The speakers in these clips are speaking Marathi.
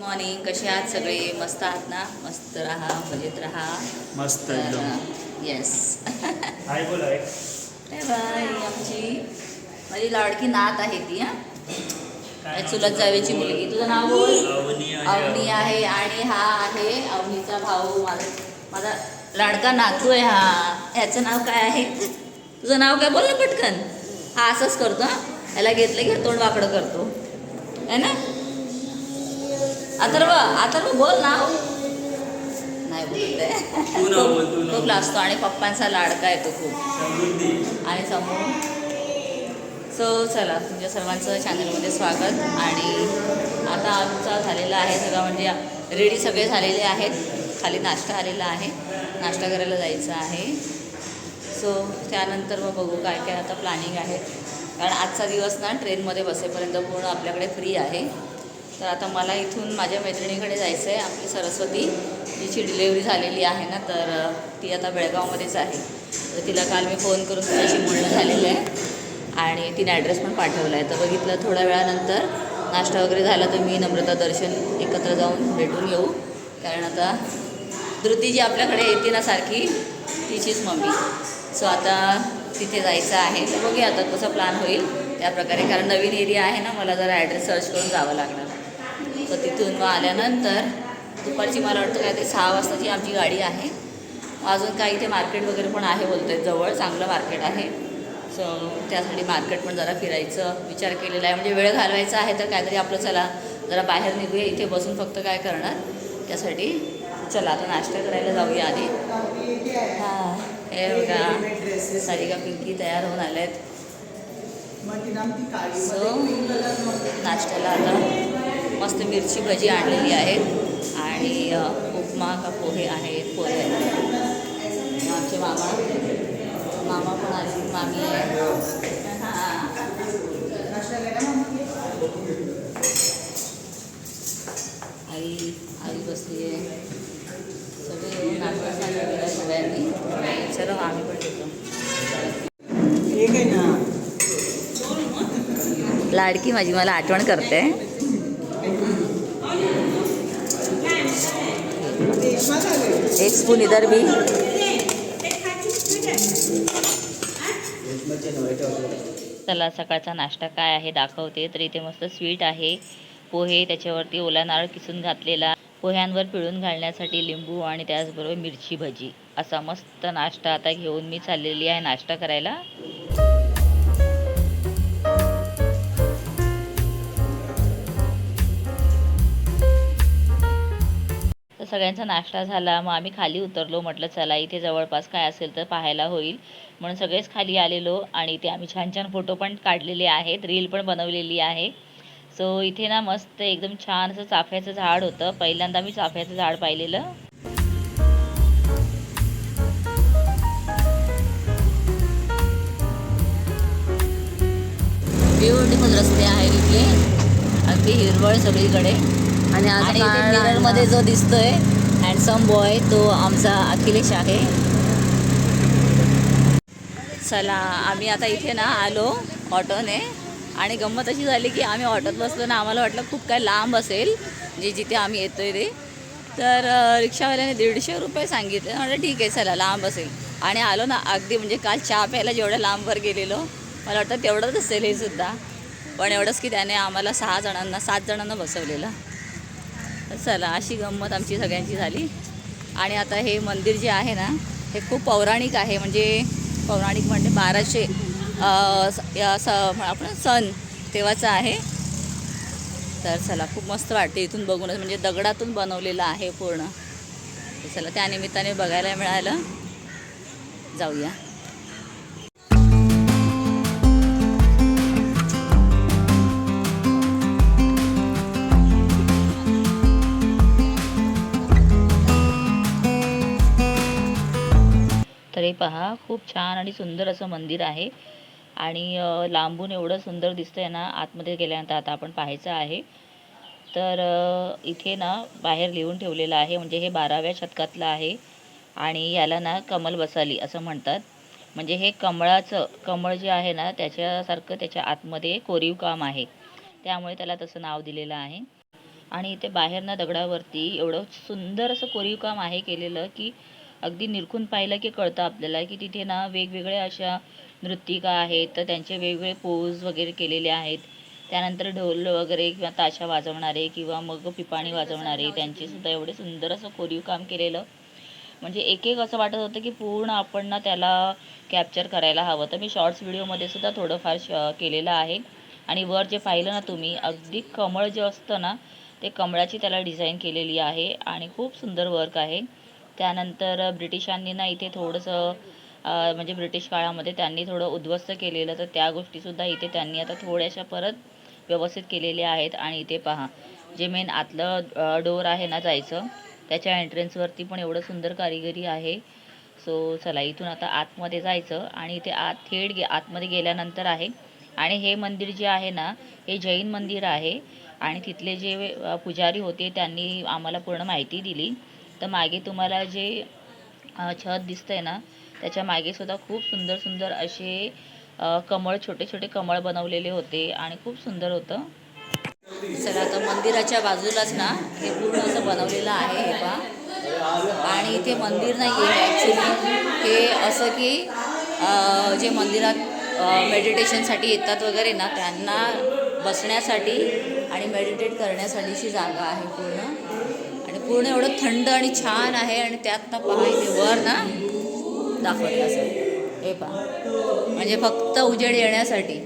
मॉर्निंग कसे आहात सगळे? मस्त आहात ना? मस्त राहा मजेत राहा. मस्त येस आहे बाय आमची माझी लाडकी नात आहे ती हा. चुलत जावेची मुलगी. तुझं नाव बोल. अवनी आहे आणि हा आहे अवनीचा भाऊ. माझा माझा लाडका नातू आहे हा. ह्याचं नाव काय आहे? तुझं नाव काय? बोल ना पटकन. हा असंच करतो हा. याला घेतलं की तोंड वाकडं करतो. है ना? अथर्व अथर्व बोल नाव नाही बोलत आहे. खूप. लाजतो आणि पप्पांचा लाडका येतो खूप. आणि समोर सो चला तुमच्या सर्वांचं चॅनलमध्ये स्वागत. आणि आता आमचा झालेला आहे सगळं म्हणजे रेडी सगळे झालेले आहेत. खाली नाश्ता आलेला आहे. नाश्ता करायला जायचं आहे. सो त्यानंतर मग बघू काय काय आता प्लॅनिंग आहे. कारण आजचा दिवस ना ट्रेनमध्ये बसेपर्यंत पूर्ण आपल्याकडे फ्री आहे. तर आता मला इथून माझ्या मैत्रिणीकडे जायचं आहे आपली सरस्वती. तिची डिलेवरी झालेली आहे ना तर ती आता बेळगावमध्येच आहे. तर तिला काल मी फोन करून तिच्याशी बोलणं झालेलं आहे आणि तिने ॲड्रेस पण पाठवला आहे. तर बघितलं थोड्या वेळानंतर नाश्ता वगैरे झाला तर मी नम्रता दर्शन एकत्र जाऊन भेटून येऊ. कारण आता धृती जी आपल्याकडे येते ना सारखी तिचीच मम्मी. सो आता तिथे जायचं आहे. तर बघूया आता कसं प्लॅन होईल. त्या प्रकारे कारण नवीन एरिया आहे ना मला जरा ॲड्रेस सर्च करून जावं लागणार. तर तिथून मग आल्यानंतर दुपारची मला वाटतं काय ते सहा वाजताची आमची गाडी आहे. अजून काही इथे मार्केट वगैरे पण आहे बोलतो आहे जवळ चांगलं मार्केट आहे. सो त्यासाठी मार्केट पण जरा फिरायचं विचार केलेला आहे. म्हणजे वेळ घालवायचा आहे तर काहीतरी आपलं चला जरा बाहेर निघूया इथे बसून फक्त काय करणार? त्यासाठी चला आता नाश्ता करायला जाऊया आधी. हां हे बघा सारिका पिंकी तयार होऊन आल्या आहेत सो नाश्त्याला आता मस्त मिरची भजी आणलेली आहेत. आणि उपमा का पोहे आहेत पोहे आहेत. आमचे मामा. मामा पण आले मामी आहे. आई आई बसली आहे सगळे केला सगळ्यांनी. चलो आम्ही पण घेतो आहे लाडकी माझी मला आठवण करते. एक स्पून इधर भी. चला सकाळचा नाश्ता काय आहे दाखवते. तर इथे मस्त स्वीट आहे. पोहे त्याच्यावरती ओला नारळ किसून घातलेला. पोह्यांवर पिळून घालण्यासाठी लिंबू आणि त्याचबरोबर मिरची भजी. असा मस्त नाश्ता आता घेऊन मी चाललेली आहे नाश्ता करायला. सगळ्यांचा नाश्ता झाला मग आम्ही खाली उतरलो म्हटलं चला इथे जवळपास काय असेल तर पाहायला होईल. म्हणून सगळेच खाली आलेलो आणि इथे आम्ही छान छान फोटो पण काढलेले आहेत रील पण बनवलेली आहे. सो इथे ना मस्त एकदम छान असं चाफ्याचं झाड होतं. पहिल्यांदा मी चाफ्याचं झाड पाहिलेलं. ब्युटिफुल रस्ते आहेत इथले अगदी हिरवळ सगळीकडे. आणि इथे मिररमध्ये जो दिसतोय हँडसम बॉय तो आमचा अखिलेश आहे. चला आम्ही आता इथे ना आलो ऑटोने. आणि गंमत अशी झाली की आम्ही ऑटोत बसलो ना आम्हाला वाटलं खूप काय लांब असेल जे जिथे आम्ही येतोय ते. तर रिक्षावाल्याने दीडशे रुपये सांगितले. म्हटलं ठीक आहे चला लांब असेल. आणि आलो ना अगदी म्हणजे काल चहा प्यायला जेवढ्या लांबवर गेलेलो मला वाटतं तेवढंच असेल हे सुद्धा. पण एवढंच की त्याने आम्हाला सहा जणांना सात जणांना बसवलेलं. चला अशी गंमत आमची सगळ्यांची झाली. आणि आता हे मंदिर जे आहे ना हे खूप पौराणिक आहे. म्हणजे पौराणिक म्हणजे बाराशे स- आपण सण तेव्हाचं आहे. तर चला खूप मस्त वाटते इथून बघूनच. म्हणजे दगडातून बनवलेलं आहे पूर्ण. चला त्या निमित्ताने बघायला मिळालं. जाऊया. हे पहा खूप छान आणि सुंदर असं मंदिर आहे. आणि लांबून एवढं सुंदर दिसतंय ना आतमध्ये गेल्यानंतर आता आपण पाहायचं आहे. तर इथे ना बाहेर लिहून ठेवलेलं आहे म्हणजे हे बाराव्या शतकातलं आहे. आणि याला ना कमल बसाली असं म्हणतात. म्हणजे हे कमळाचं कमळ जे आहे ना त्याच्यासारखं त्याच्या आतमध्ये कोरीव काम आहे. त्यामुळे त्याला तसं नाव दिलेलं आहे. आणि इथे बाहेर ना दगडावरती एवढं सुंदर असं कोरीव काम आहे केलेलं की अगदी निरखून पाहिलं की कळतं आपल्याला की तिथे ना वेगवेगळ्या अशा नृत्तिका आहेत तर त्यांचे वेगवेगळे पोज वगैरे केलेले आहेत. त्यानंतर ढोल वगैरे किंवा ताशा वाजवणारे किंवा मग पिपाणी वाजवणारे त्यांचे सुद्धा एवढे सुंदर असं कोरीव काम केलेलं. म्हणजे एक एक असं वाटत होतं की पूर्ण आपण ना त्याला कॅप्चर करायला हवं. तर मी शॉर्ट्स व्हिडिओमध्ये सुद्धा थोडंफार श केलेलं आहे. आणि वर जे पाहिलं ना तुम्ही अगदी कमळ जे असतं ना ते कमळाची त्याला डिझाईन केलेली आहे. आणि खूप सुंदर वर्क आहे. त्यानंतर ब्रिटिशांनी ना इथे थोडंसं म्हणजे ब्रिटिश काळामध्ये त्यांनी थोडं उद्ध्वस्त केलेलं तर त्या गोष्टीसुद्धा इथे त्यांनी आता थोड्याशा परत व्यवस्थित केलेल्या आहेत. आणि इथे पहा जे मेन आतलं डोर आहे ना जायचं त्याच्या एंट्रन्सवरती पण एवढं सुंदर कारिगरी आहे. सो चला इथून आता आतमध्ये जायचं आणि इथे आत थेट गे आतमध्ये गेल्यानंतर आहे. आणि हे मंदिर जे आहे ना हे जैन मंदिर आहे. आणि तिथले जे पुजारी होते त्यांनी आम्हाला पूर्ण माहिती दिली. तर मागे तुम्हाला जे छत दिसतंय ना त्याच्यामागे सुद्धा खूप सुंदर सुंदर असे कमळ छोटे छोटे कमळ बनवलेले होते आणि खूप सुंदर होतं. चला आता मंदिराच्या बाजूलाच ना हे पूर्ण असं बनवलेलं आहे हे पहा. आणि इथे मंदिर नाही आहे ॲक्च्युली हे असं की जे मंदिरात मेडिटेशनसाठी येतात वगैरे ना त्यांना बसण्यासाठी आणि मेडिटेट करण्यासाठीची जागा आहे पूर्ण. पूर्ण एवढं थंड आणि छान आहे आणि त्यात ना पहा वर ना दाखवलं असं हे पहा. म्हणजे फक्त उजेड येण्यासाठी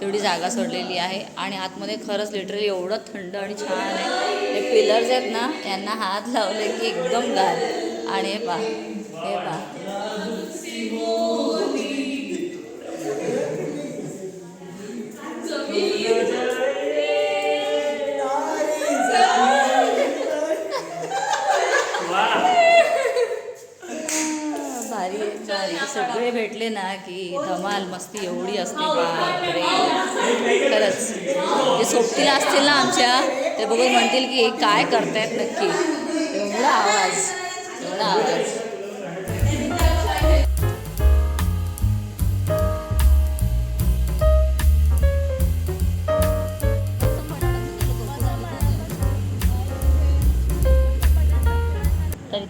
तेवढी जागा सोडलेली आहे आणि आतमध्ये खरंच लिटरली एवढं थंड आणि छान आहे. हे पिलर्स आहेत ना यांना हात लावले की एकदम गार. आणि हे पहा हे पहा. भारी भारी सगळे भेटले ना की धमाल मस्ती एवढी असते. बापरे. खरंच. जे सोबतीला असतील ना आमच्या ते बघून म्हणतील की हे काय करतायत नक्की? एवढा आवाज. एवढा आवाज.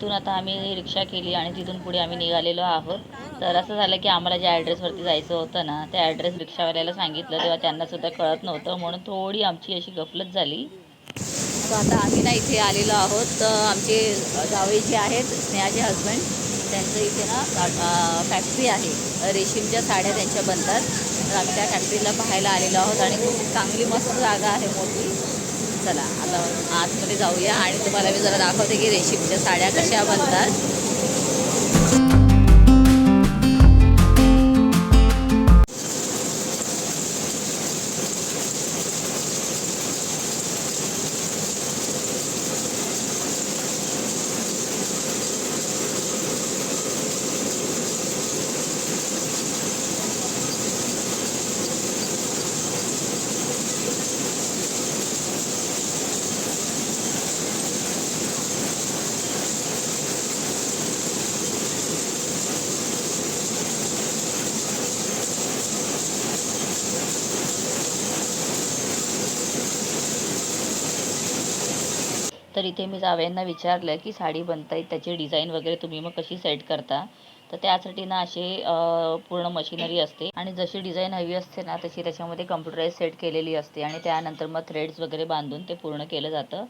इथून आता आम्ही रिक्षा केली आणि तिथून पुढे आम्ही निघालेलो आहोत. तर असं झालं की आम्हाला ज्या ॲड्रेसवरती जायचं होतं ना त्या ॲड्रेस रिक्षावाल्याला सांगितलं तेव्हा त्यांना सुद्धा कळत नव्हतं. म्हणून थोडी आमची अशी गफलत झाली. तर आता आम्ही ना इथे आलेलो आहोत. तर आमचे जावई जे आहेत स्नेहाचे हस्बंड त्यांचं इथे ना फॅक्टरी आहे. रेशीमच्या साड्या त्यांच्या बनतात. तर आम्ही त्या फॅक्टरीला पाहायला आलेलो आहोत आणि खूप चांगली मस्त जागा आहे मोठी. चला आता आतमध्ये जाऊया आणि तुम्हाला मी जरा दाखवते की रेशीमच्या साड्या कशा बनतात. तर इथे मी जावयांना विचारलं की साडी बनताय त्याची डिझाईन वगैरे तुम्ही मग कशी सेट करता? तर त्यासाठी ना असे पूर्ण मशिनरी असते आणि जशी डिझाईन हवी असते ना तशी त्याच्यामध्ये कम्प्युटराईज सेट केलेली असते आणि त्यानंतर मग थ्रेड्स वगैरे बांधून ते पूर्ण केलं जातं.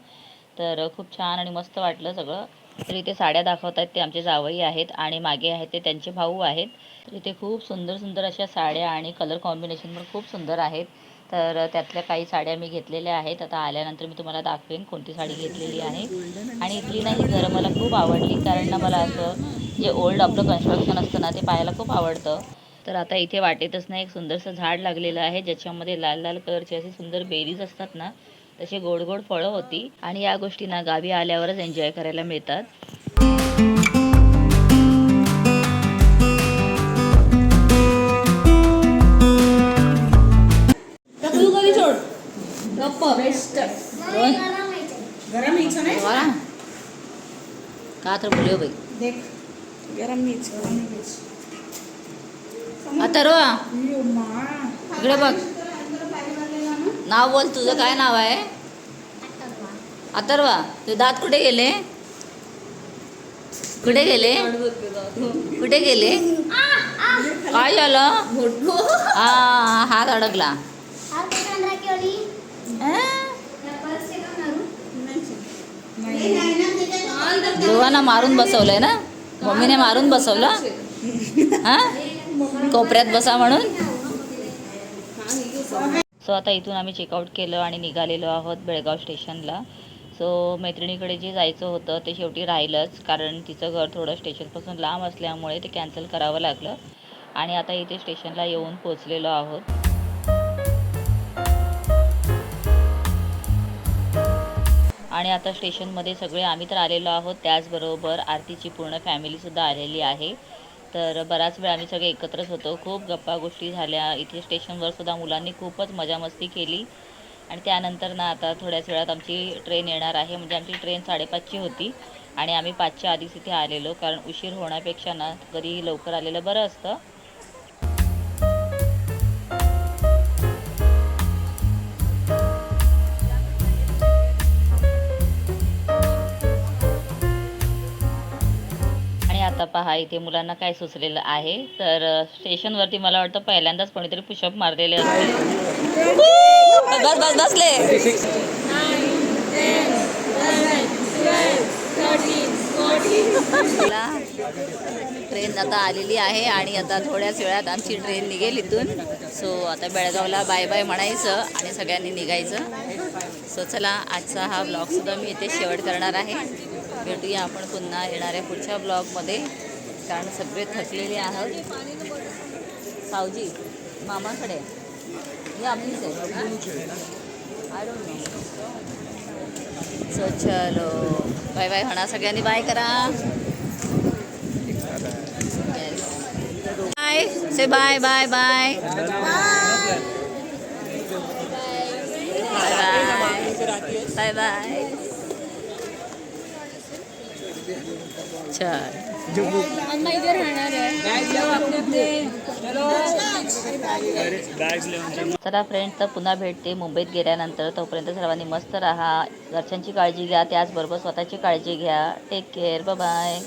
तर खूप छान आणि मस्त वाटलं सगळं. तर इथे साड्या दाखवत आहेत ते आमचे जावई आहेत आणि मागे आहेत ते त्यांचे भाऊ आहेत. तर इथे खूप सुंदर सुंदर अशा साड्या आणि कलर कॉम्बिनेशन पण खूप सुंदर आहेत. तर त्यातल्या काही साड्या मी घेतलेल्या आहेत. आता आल्यानंतर मी तुम्हाला दाखवेन कोणती साडी घेतलेली आहे. आणि इथली ना ही घरं मला खूप आवडली. कारण ना मला असं जे ओल्ड आपलं कन्स्ट्रक्शन असतं ना ते पाहायला खूप आवडतं. तर आता इथे वाटेतच ना एक सुंदरसं झाड लागलेलं आहे. ज्याच्यामध्ये लाल लाल कलरचे असे सुंदर बेरीज असतात ना तसे गोड गोड फळं होती. आणि या गोष्टी ना गावी आल्यावरच एन्जॉय करायला मिळतात. दोन गरम मीच नाही? वा. का तर बोलियो बाई. देख. गरम मीच गरम मीच आता रो. अय्यो, मा. इकडे बघ. नाव बोल तुझं काय नाव आहे? अथर्वा. तुझे दात कुठे गेले? कुठे गेले? कुठे गेले? काय झालं? हा हात अडकला. दोघांना मारून बसवलंय ना? मम्मीने मारून बसवलं? हा? कोपऱ्यात बसा म्हणून? सो आता इथून आम्ही चेकआउट केलं आणि निघालेलो आहोत बेळगाव स्टेशनला. सो मैत्रिणीकडे जे जायचं होतं ते शेवटी राहिलंच कारण तिचं घर थोडं स्टेशनपासून लांब असल्यामुळे ते कॅन्सल करावं लागलं. आणि आता इथे स्टेशनला येऊन पोचलेलो आहोत. आणि आता स्टेशनमध्ये सगळे आम्ही तर आलेलो आहोत. त्याचबरोबर आरतीची पूर्ण फॅमिलीसुद्धा आलेली आहे. तर बराच वेळ आम्ही सगळे एकत्रच होतो. खूप गप्पा गोष्टी झाल्या. इथे स्टेशनवर सुद्धा मुलांनी खूपच मजा मस्ती केली. आणि त्यानंतर ना आता थोड्याच वेळात आमची ट्रेन येणार आहे. म्हणजे आमची ट्रेन साडेपाचची होती. आणि आम्ही पाचच्या आधीच इथे आलेलो. कारण उशीर होण्यापेक्षा ना कधी लवकर आलेलं बरं असतं. आता पहा इथे मुलांना काय सुचलेलं आहे. तर स्टेशनवरती मला वाटतं पहिल्यांदाच कोणीतरी पुशअप मारलेले बस बस बसले. ट्रेन आता आलेली आहे आणि आता थोड्याच वेळात आमची ट्रेन निघेल इथून. सो आता बेळगावला बाय बाय म्हणायचं आणि सगळ्यांनी निघायचं. सो चला आजचा हा ब्लॉगसुद्धा मी इथे शेवट करणार आहे. भेटूया आपण पुन्हा येणाऱ्या पुढच्या ब्लॉगमध्ये. कारण सगळे थकलेले आहोत. सावजी, मामाकडे. ही आपलीच आहे चलो. बाय बाय, म्हणा सगळ्यांनी. बाय करा. बाय से bye bye bye bye bye bye अच्छा. बॅग्स लिहून चला फ्रेंड्स तर पुन्हा भेटते मुंबईत गेल्यानंतर. तोपर्यंत सर्वांनी मस्त राहा. घरच्यांची काळजी घ्या. त्याचबरोबर स्वतःची काळजी घ्या. Take care bye